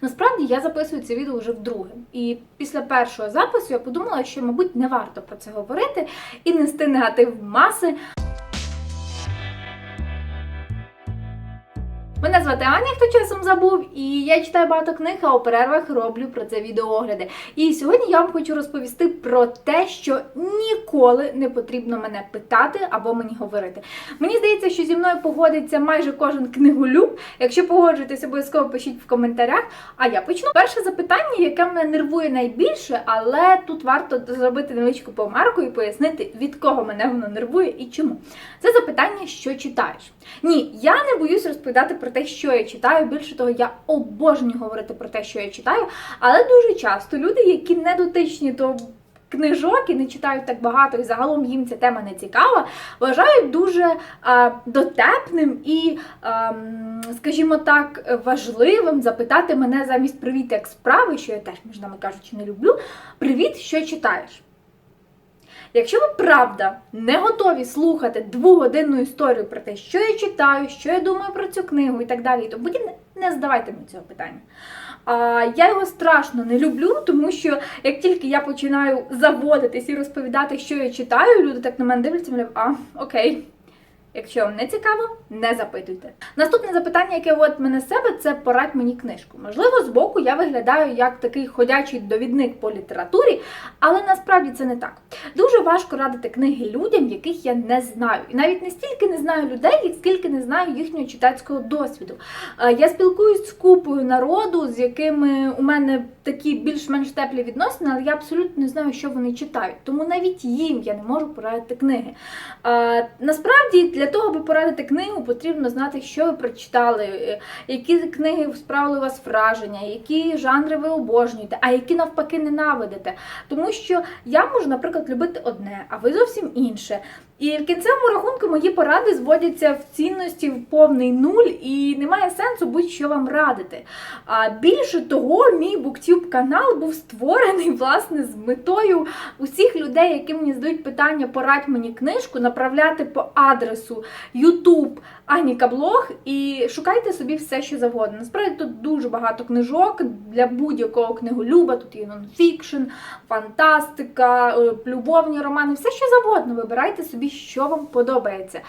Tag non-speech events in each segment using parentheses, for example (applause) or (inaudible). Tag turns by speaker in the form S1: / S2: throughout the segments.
S1: Насправді я записую це відео вже вдруге. І після першого запису я подумала, що, мабуть, не варто про це говорити і нести негатив в маси. Мене звати Аня, хто часом забув, і я читаю багато книг, а у перервах роблю про це відеоогляди. І сьогодні я вам хочу розповісти про те, що ніколи не потрібно мене питати або мені говорити. Мені здається, що зі мною погодиться майже кожен книголюб. Якщо погоджуєтесь, обов'язково пишіть в коментарях. А я почну. Перше запитання, яке мене нервує найбільше, але тут варто зробити невеличку помарку і пояснити, від кого мене воно нервує і чому. Це запитання, що читаєш. Ні, я не боюсь розповідати про те, що я читаю. Більше того, я обожнюю говорити про те, що я читаю. Але дуже часто люди, які не дотичні до книжок і не читають так багато, і загалом їм ця тема не цікава, вважають дуже а, дотепним і, а, скажімо так, важливим запитати мене замість привіт, як справи, що я теж, між нами кажучи, не люблю. Привіт, що читаєш? Якщо ви правда не готові слухати двогодинну історію про те, що я читаю, що я думаю про цю книгу і так далі, то будь не задавайте мені цього питання. А, я його страшно не люблю, тому що як тільки я починаю заводитись і розповідати, що я читаю, люди так на мене дивляться, мовляв, а окей. Якщо вам не цікаво, не запитуйте. Наступне запитання, яке от мене з себе, це порадь мені книжку. Можливо, збоку я виглядаю як такий ходячий довідник по літературі, але насправді це не так. Дуже важко радити книги людям, яких я не знаю. І навіть не стільки не знаю людей, скільки не знаю їхнього читацького досвіду. Е, Я спілкуюсь з купою народу, з якими у мене такі більш-менш теплі відносини, але я абсолютно не знаю, що вони читають. Тому навіть їм я не можу порадити книги. Е, Насправді, для того, аби порадити книгу, потрібно знати, що ви прочитали, е, які книги справили у вас враження, які жанри ви обожнюєте, а які навпаки ненавидите. Тому що я можу, наприклад, любити одне, а ви зовсім інше. І в кінцевому рахунку мої поради зводяться в цінності в повний нуль, і немає сенсу будь-що вам радити. А більше того, мій BookTube канал був створений власне з метою усіх людей, які мені задають питання, порадь мені книжку, направляти по адресу YouTube Аніка Блог і шукайте собі все, що завгодно. Насправді тут дуже багато книжок для будь-якого книголюба. Тут є нонфікшн, фантастика, е, любовні романи, все, що завгодно. Вибирайте собі, що вам подобається.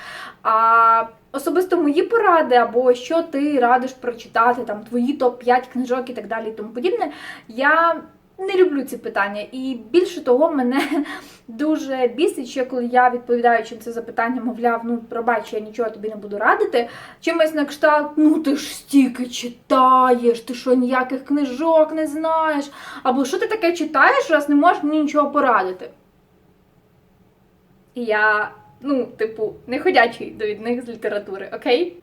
S1: А особисто мої поради, або що ти радиш прочитати, там твої топ-5 книжок і так далі, і тому подібне. Я не люблю ці питання. І більше того, мене (laughs) дуже бісить, ще коли я відповідаючи це запитання, мовляв, ну пробач, я нічого тобі не буду радити. Чимось на кшталт, ну ти ж стільки читаєш, ти що ніяких книжок не знаєш. Або що ти таке читаєш, раз не можеш мені нічого порадити. І я, ну, типу, не ходячий довідник з літератури, окей?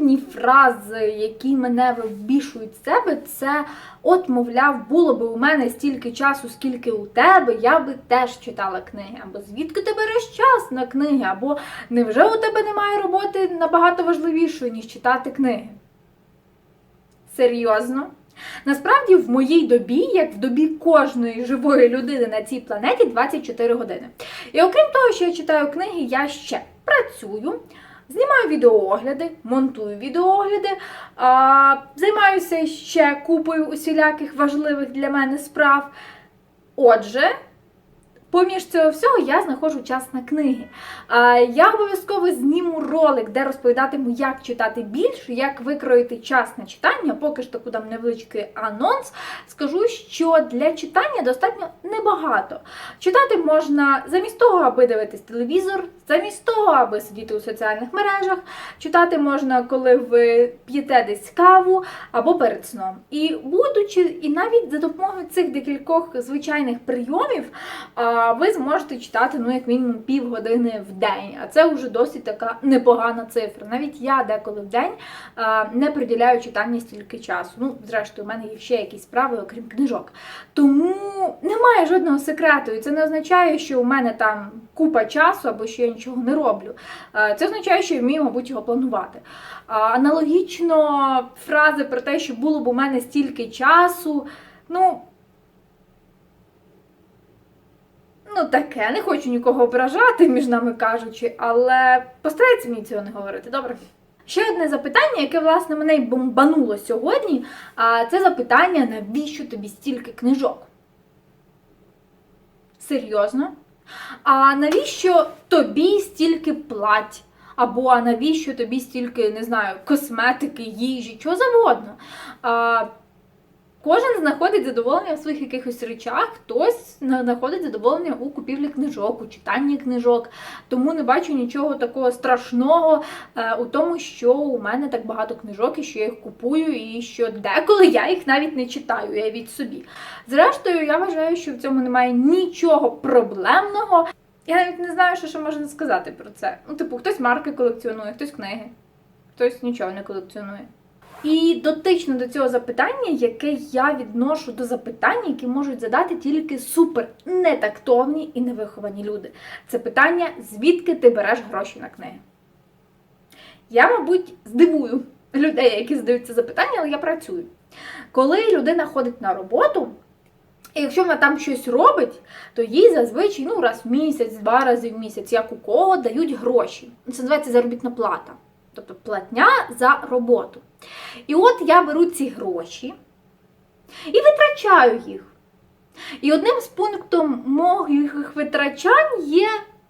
S1: Наступні фрази, які мене вибішують з себе, це от, мовляв, було би у мене стільки часу, скільки у тебе, я би теж читала книги. Або звідки ти береш час на книги, або невже у тебе немає роботи набагато важливішої, ніж читати книги? Серйозно? Насправді, в моїй добі, як в добі кожної живої людини на цій планеті, 24 години. І окрім того, що я читаю книги, я ще працюю. Знімаю відеоогляди, монтую відеоогляди, а, займаюся ще купою усіляких важливих для мене справ. Отже, поміж цього всього я знаходжу час на книги. Я обов'язково зніму ролик, де розповідатиму, як читати більше, як викроїти час на читання. Поки ж таку дам невеличкий анонс. Скажу, що для читання достатньо небагато. Читати можна замість того, аби дивитись телевізор, замість того, аби сидіти у соціальних мережах. Читати можна, коли ви п'єте десь каву або перед сном. І будучи, і навіть за допомогою цих декількох звичайних прийомів, ви зможете читати ну, як мінімум півгодини в день. А це вже досить така непогана цифра. Навіть я деколи в день не приділяю читанню стільки часу. Ну, зрештою, у мене є ще якісь справи, окрім книжок. Тому немає жодного секрету. І це не означає, що у мене там купа часу або що я нічого не роблю. Це означає, що я вмію, мабуть, його планувати. Аналогічно фрази про те, що було б у мене стільки часу. Ну, ну таке, не хочу нікого ображати, між нами кажучи, але постарайтеся мені цього не говорити, добре? Ще одне запитання, яке власне мене й бомбануло сьогодні. А це запитання: навіщо тобі стільки книжок? Серйозно? А навіщо тобі стільки плать? Або навіщо тобі стільки, не знаю, косметики, їжі, чого завгодно? А, Кожен знаходить задоволення в своїх якихось речах, хтось знаходить задоволення у купівлі книжок, у читанні книжок. Тому не бачу нічого такого страшного е, у тому, що у мене так багато книжок, і що я їх купую, і що деколи я їх навіть не читаю, я від собі. Зрештою, я вважаю, що в цьому немає нічого проблемного. Я навіть не знаю, що ще можна сказати про це. Ну, типу, хтось марки колекціонує, хтось книги, хтось нічого не колекціонує. І дотично до цього запитання, яке я відношу до запитань, які можуть задати тільки супер нетактовні і невиховані люди. Це питання, звідки ти береш гроші на книги? Я, мабуть, здивую людей, які задають це запитання, але я працюю. Коли людина ходить на роботу, і якщо вона там щось робить, то їй зазвичай ну, раз в місяць, два рази в місяць, як у кого, дають гроші. Це називається заробітна плата. Тобто платня за роботу. І от я беру ці гроші і витрачаю їх. І одним з пунктом моїх витрачань є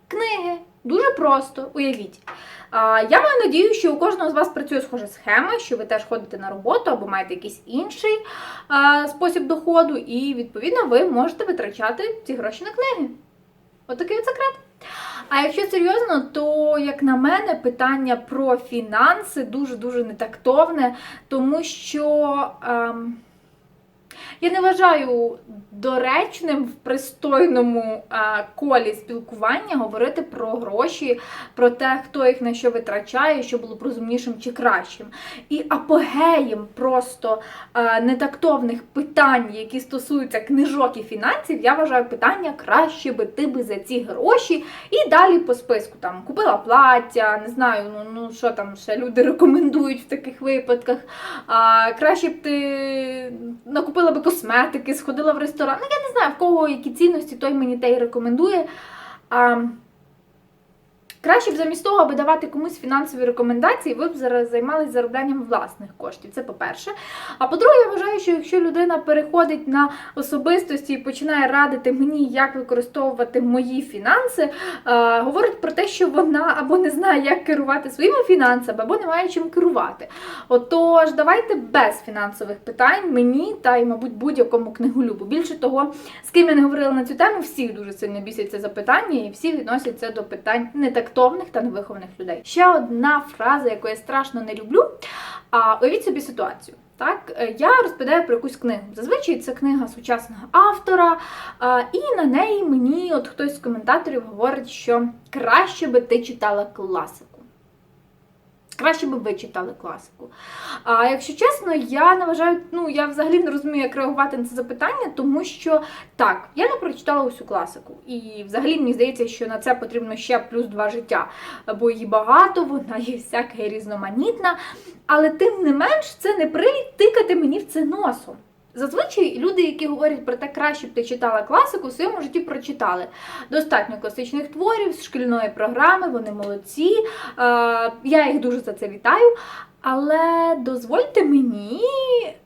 S1: книги. Дуже просто, уявіть. Я маю надію, що у кожного з вас працює схожа схема, що ви теж ходите на роботу або маєте якийсь інший спосіб доходу, і, відповідно, ви можете витрачати ці гроші на книги. Отакий от секрет. А якщо серйозно, то, як на мене, питання про фінанси дуже-дуже нетактовне, тому що. Ем, я не вважаю доречним в пристойному а, колі спілкування говорити про гроші, про те, хто їх на що витрачає, що було б розумнішим чи кращим. І апогеєм просто а, нетактовних питань, які стосуються книжок і фінансів, я вважаю питання краще би ти би за ці гроші. І далі по списку там купила плаття, не знаю, ну ну що там ще люди рекомендують в таких випадках. А, Краще б ти накупила би косметики, сходила в ресторан. Ну, я не знаю, в кого які цінності, той мені те й рекомендує. А, Краще б замість того, аби давати комусь фінансові рекомендації, ви б зараз займалися зароблянням власних коштів. Це по-перше. А по-друге, я вважаю, що якщо людина переходить на особистості і починає радити мені, як використовувати мої фінанси, е, говорить про те, що вона або не знає, як керувати своїми фінансами, або не має чим керувати. Отож, давайте без фінансових питань мені та й, мабуть, будь-якому книголюбу. Більше того, з ким я не говорила на цю тему, всі дуже сильно бісять це запитання, і всі відносяться до питань не так тактовних та невихованих людей. Ще одна фраза, яку я страшно не люблю. А уявіть собі ситуацію. Так, е, я розповідаю про якусь книгу. Зазвичай це книга сучасного автора, і на неї мені от хтось з коментаторів говорить, що краще би ти читала класику. Краще би ви читали класику. А якщо чесно, я не вважаю, ну я взагалі не розумію, як реагувати на це запитання, тому що так, я не прочитала усю класику. І взагалі мені здається, що на це потрібно ще плюс два життя. Бо її багато, вона є всяка різноманітна. Але тим не менш, це не привід тикати мені в це носом. Зазвичай люди, які говорять про те, краще б ти читала класику, в своєму житті прочитали. Достатньо класичних творів з шкільної програми, вони молодці. Я їх дуже за це вітаю. Але дозвольте мені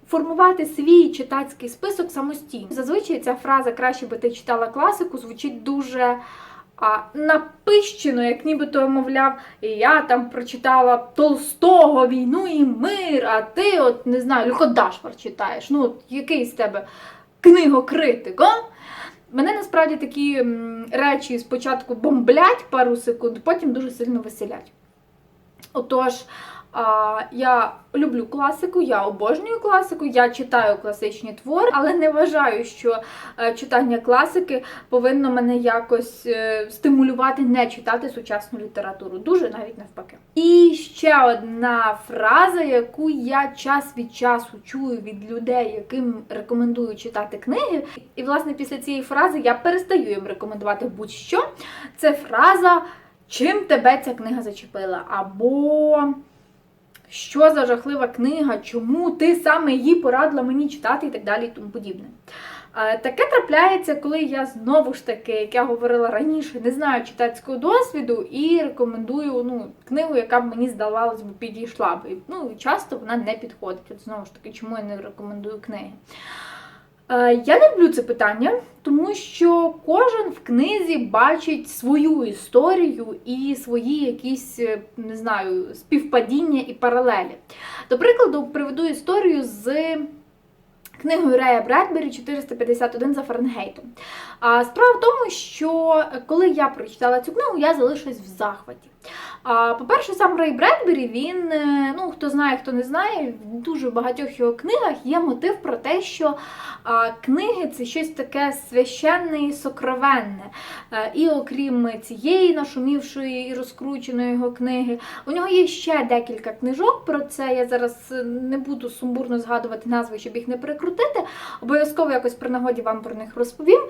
S1: формувати свій читацький список самостійно. Зазвичай ця фраза краще би ти читала класику звучить дуже а напищено, як нібито, мовляв, я там прочитала Толстого війну і мир, а ти, от не знаю, Люходашвар читаєш. Ну, от який з тебе книгокритик, а? Мене насправді такі речі спочатку бомблять пару секунд, потім дуже сильно веселять. Отож, я люблю класику, я обожнюю класику, я читаю класичні твори, але не вважаю, що е, читання класики повинно мене якось е, стимулювати не читати сучасну літературу. Дуже навіть навпаки. І ще одна фраза, яку я час від часу чую від людей, яким рекомендую читати книги. І, власне, після цієї фрази я перестаю їм рекомендувати будь-що. Це фраза, чим тебе ця книга зачепила, або що за жахлива книга, чому ти саме її порадила мені читати і так далі і тому подібне. Е, Таке трапляється, коли я знову ж таки, як я говорила раніше, не знаю читацького досвіду і рекомендую ну, книгу, яка б мені здавалось би підійшла. Ну, часто вона не підходить. От знову ж таки, чому я не рекомендую книги. Е, Я не люблю це питання, тому що кожен в книзі бачить свою історію і свої якісь, е, не знаю, співпадіння і паралелі. До прикладу, приведу історію з книгою Рея Бредбері 451 за Фаренгейтом. А справа в тому, що коли я прочитала цю книгу, я залишилась в захваті. А, По-перше, сам Рей Бредбері, він, е, ну хто знає, хто не знає, в дуже багатьох його книгах є мотив про те, що книги це щось таке священне і сокровенне. Е, І окрім цієї нашумівшої і розкрученої його книги, у нього є ще декілька книжок про це. Я зараз е, не буду сумбурно згадувати назви, щоб їх не перекрутити. Обов'язково якось при нагоді вам про них розповім.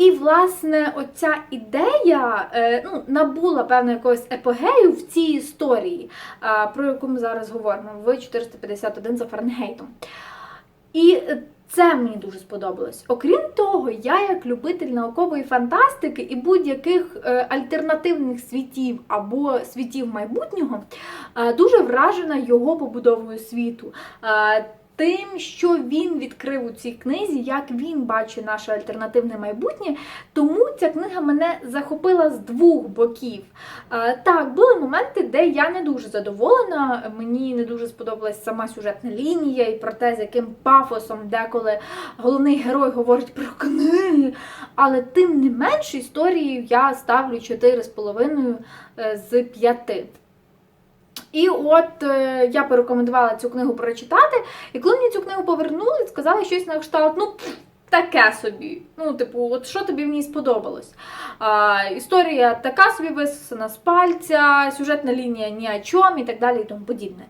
S1: І, власне, оця ідея е, ну, набула певно якогось епогею в цій історії, е, про яку ми зараз говоримо, в 451 за Фаренгейтом. І е, це мені дуже сподобалось. Окрім того, я, як любитель наукової фантастики і будь-яких альтернативних світів або світів майбутнього, дуже вражена його побудовою світу. Тим, що він відкрив у цій книзі, як він бачить наше альтернативне майбутнє, тому ця книга мене захопила з двох боків. Е, Так, були моменти, де я не дуже задоволена. Мені не дуже сподобалась сама сюжетна лінія і про те, з яким пафосом деколи головний герой говорить про книги. Але тим не менш історію я ставлю 4,5 е, з 5. І от е, я порекомендувала цю книгу прочитати, і коли мені цю книгу повернули, сказали щось на кшталт, ну. Таке собі. Ну, типу, от що тобі в ній сподобалось? А, Історія така собі висосана з пальця, сюжетна лінія ні о чому і так далі і тому подібне.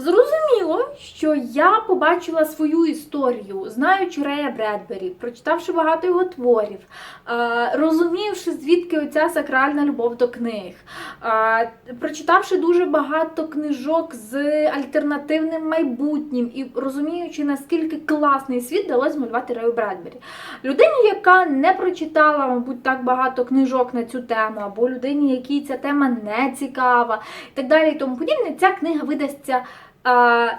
S1: Зрозуміло, що я побачила свою історію, знаючи Рея Бредбері, прочитавши багато його творів, розумівши, звідки оця сакральна любов до книг, прочитавши дуже багато книжок з альтернативним майбутнім і розуміючи, наскільки класний світ вдалося змалювати Рею Бредбері. Людині, яка не прочитала, мабуть, так багато книжок на цю тему, або людині, якій ця тема не цікава, і так далі, і тому подібне, ця книга видасться. А,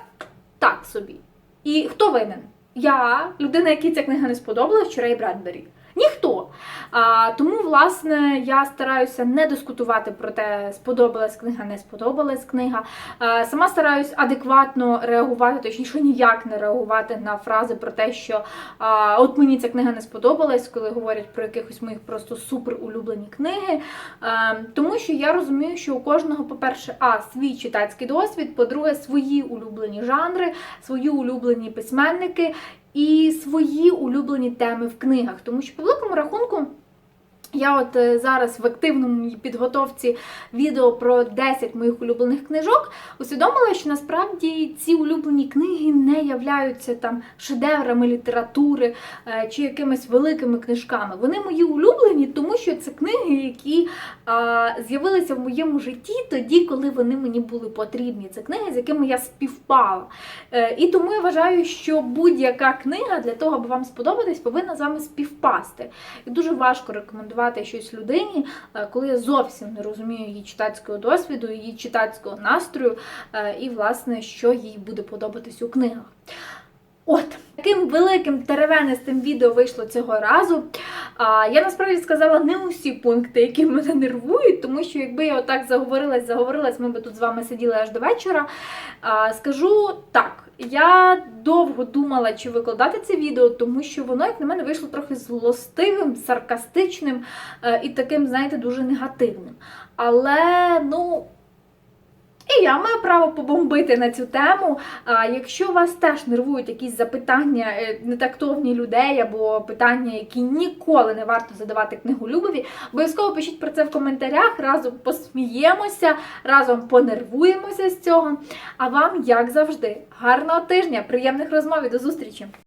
S1: так собі. І хто винен? Я, людина, якій ця книга не сподобалась, вчора і Бредбері. Ніхто. А, Тому, власне, я стараюся не дискутувати про те, сподобалась книга, не сподобалась книга. А, Сама стараюсь адекватно реагувати, точніше ніяк не реагувати на фрази про те, що а, от мені ця книга не сподобалась, коли говорять про якихось моїх просто супер улюблені книги. А, Тому що я розумію, що у кожного, по-перше, а свій читацький досвід, по-друге, свої улюблені жанри, свої улюблені письменники і свої улюблені теми в книгах. Тому що, по великому рахунку, я от е, зараз в активному підготовці відео про 10 моїх улюблених книжок усвідомила, що насправді ці улюблені книги не являються там шедеврами літератури е, чи якимись великими книжками. Вони мої улюблені, тому що це книги, які з'явилися в моєму житті тоді, коли вони мені були потрібні. Це книги, з якими я співпала. Е, І тому я вважаю, що будь-яка книга для того, аби вам сподобатись, повинна з вами співпасти. І дуже важко рекомендувати щось людині, е, коли я зовсім не розумію її читацького досвіду, її читацького настрою, е, і, власне, що їй буде подобатись у книгах. От, таким великим теревенистим відео вийшло цього разу. А, Я насправді сказала не усі пункти, які мене нервують, тому що якби я отак заговорилась, заговорилась, ми би тут з вами сиділи аж до вечора. А, Скажу так, я довго думала, чи викладати це відео, тому що воно, як на мене, вийшло трохи злостивим, саркастичним е, і таким, знаєте, дуже негативним. Але, ну. І я маю право побомбити на цю тему. А якщо вас теж нервують якісь запитання е, нетактовні людей або питання, які ніколи не варто задавати книголюбові, обов'язково пишіть про це в коментарях, разом посміємося, разом понервуємося з цього. А вам, як завжди, гарного тижня, приємних розмов і до зустрічі!